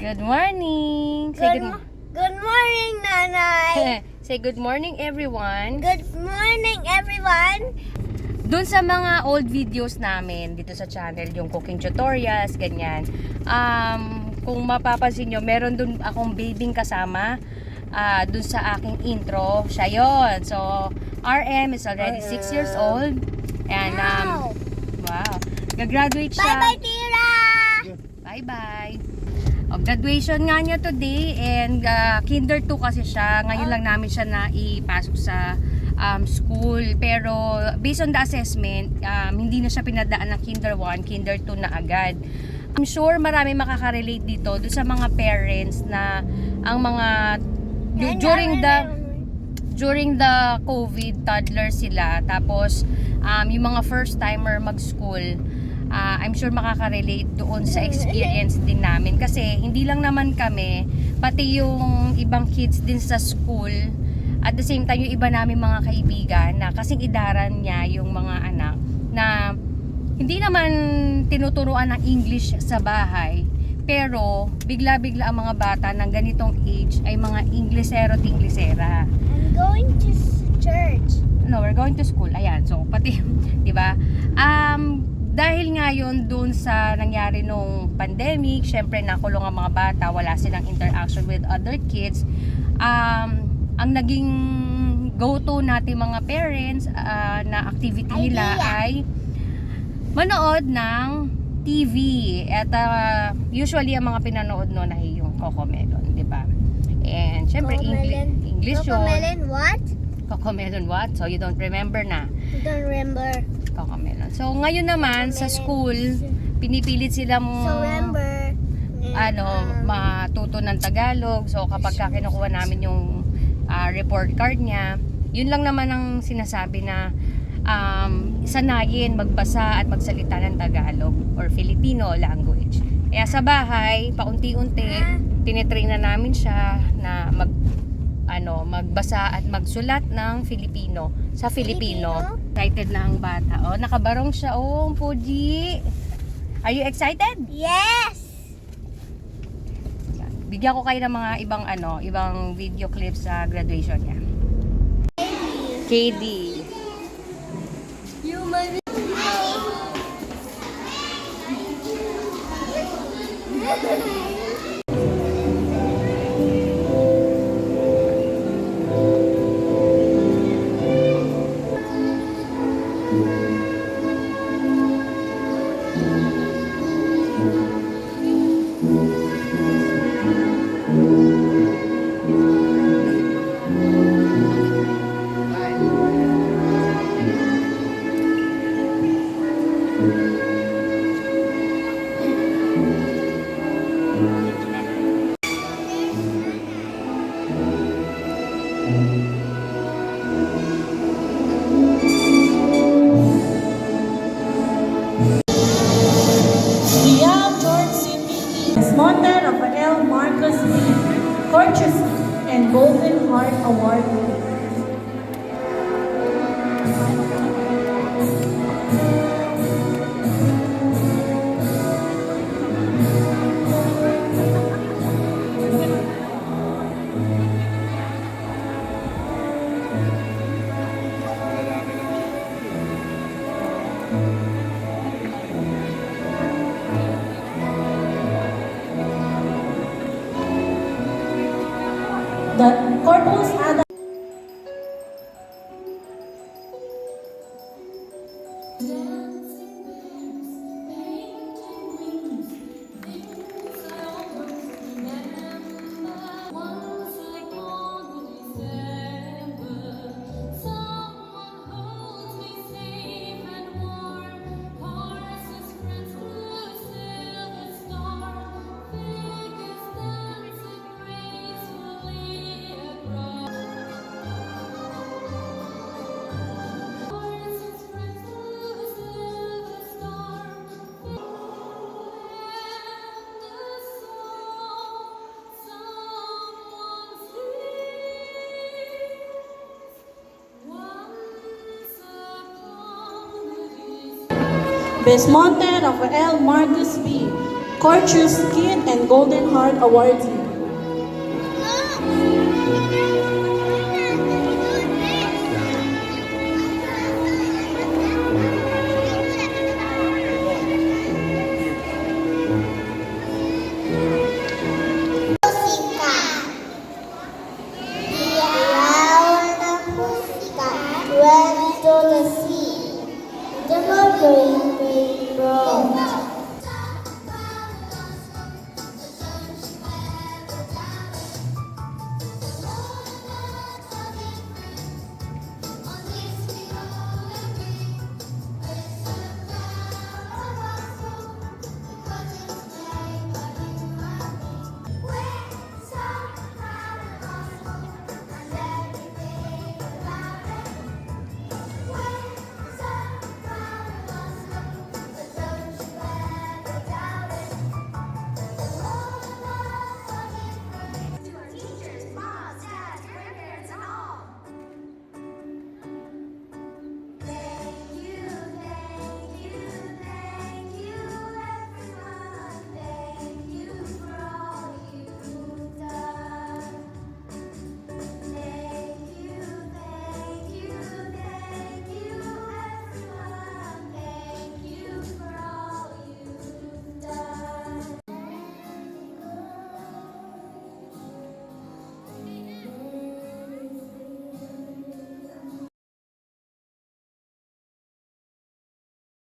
Good morning. Say Good, good, mo- good morning, Nanay. Say good morning everyone. good morning, everyone. Doon sa mga old videos namin dito sa channel, yung cooking tutorials, ganyan. Um, kung mapapansin nyo, meron doon akong babying kasama ah doon sa aking intro. Siya yon. So, RM is already 6 years old. And, um, wow. Gagraduate siya. Bye-bye, Tira. Bye-bye. O, graduation nga niya today and uh, kinder 2 kasi siya. Ngayon lang namin siya na ipasok sa um, school. Pero based on the assessment, um, hindi na siya pinadaan ng kinder 1, kinder 2 na agad. I'm sure marami makaka-relate dito do sa mga parents na ang mga during the during the COVID, toddler sila. Tapos, um, yung mga first timer mag-school, ah, I'm sure makaka-relate doon sa experience din namin. Kasi, hindi lang naman kami, pati yung ibang kids din sa school, at the same time, yung iba namin mga kaibigan na kasing idaran niya yung mga anak na hindi naman tinuturuan ng English sa bahay. Pero, bigla-bigla ang mga bata ng ganitong age ay mga Inglesero at Inglesera I'm going to church. no, we're going to school. Ayan, so pati, 'di ba? Um dahil nga yun dun sa nangyari nung pandemic, syempre nakulong ang mga bata, wala silang interaction with other kids. Um ang naging go-to natin mga parents ah, na activity nila Idea. ay manood ng TV. At ah, usually ang mga pinanood noon ay yung Coco Melon, 'di ba? And syempre English, Cocomelon. English yun. Cocomelon, what? Cocomelon what? So you don't remember na I don't remember. Cocomelon. So ngayon naman sa school, pinipilit sila mo So, remember. ano, um, matuto ng Tagalog. So kapag ka kinukuha namin yung ah, report card niya, yun lang naman ang sinasabi na um, sanayin magbasa at magsalita ng Tagalog or Filipino language. Kaya sa bahay, paunti-unti, Ah. tinitrain na namin siya na mag ano, magbasa at magsulat ng Filipino sa Filipino. Excited na ang bata. Oh, nakabarong siya. Oh, Puji. Are you excited? Yes! Yan. Bigyan ko kayo ng mga ibang ano, ibang video clips sa graduation niya. KD. You Courteous and Golden Heart Award The Corpus Adam Besmonte Rafael Marcos B. Courteous Kid and Golden Heart awardee.